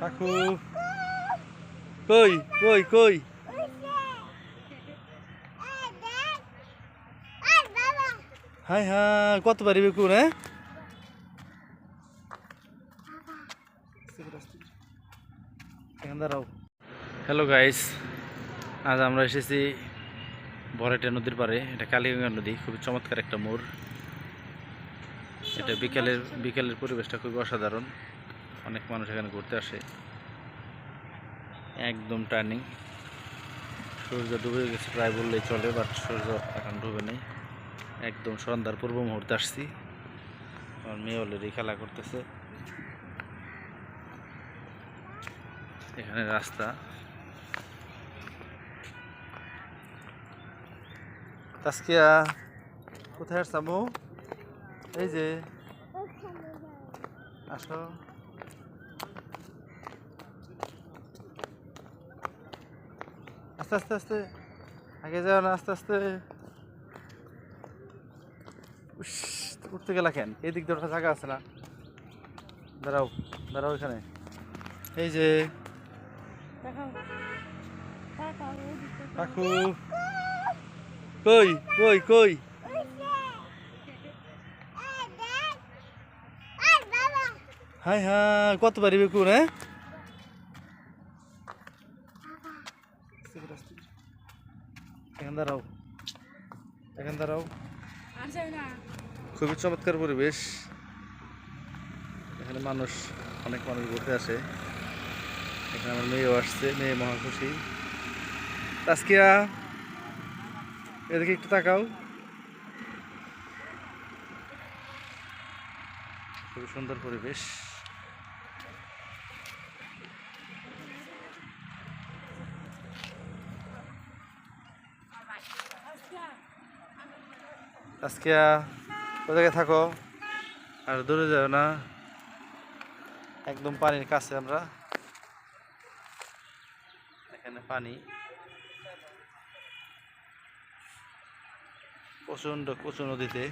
কাকু। কই কই কই? হাই হ্যাঁ কত পারি বেকুন হ্যাঁ দাঁড়াও। হ্যালো গাইস আজ আমরা এসেছি বরেটা নদীর পাড়ে। এটা কালীগঙ্গা নদী খুবই চমৎকার একটা মোড়। এটা বিকেলের বিকেলের পরিবেশটা খুবই অসাধারণ। অনেক মানুষ এখানে ঘুরতে আসে। একদম টার্নিং সূর্য ডুবে গেছে প্রায় বললেই চলে বাট সূর্য এখন ডুবে নেই। একদম সন্ধ্যার পূর্ব মুহূর্তে আসছি। আমার মেয়ে অলরেডি খেলা করতেছে। এখানে রাস্তা। তাস্কিয়া, কোথায় আসছামু এই যে। আসো। আস্তে আস্তে আস্তে। আগে যাও না আস্তে আস্তে। উস, উঠতে গেলা কেন? এই দিক দিয়ে জায়গা আছে না। দাঁড়াও দাঁড়াও এখানে। এই যে। কাকু। কই কই কই? হাই হ্যাঁ কত পারি বেকুন হ্যাঁ? এখান দাঁড়াও। এখান দাঁড়াও। খুবই চমৎকার পরিবেশ। এখানে মানুষ অনেক মানুষ ঘুরতে আসে এখানে আমার মেয়েও আসছে মেয়ে মহা খুশি। তাস্কিয়া এদিকে একটু তাকাও। খুবই সুন্দর পরিবেশ। তাস্কিয়া ওদেরকে থাকো? আর দূরে যাও না। একদম পানির কাছে আমরা। এখানে পানি। প্রচণ্ড প্রচুর নদীতে।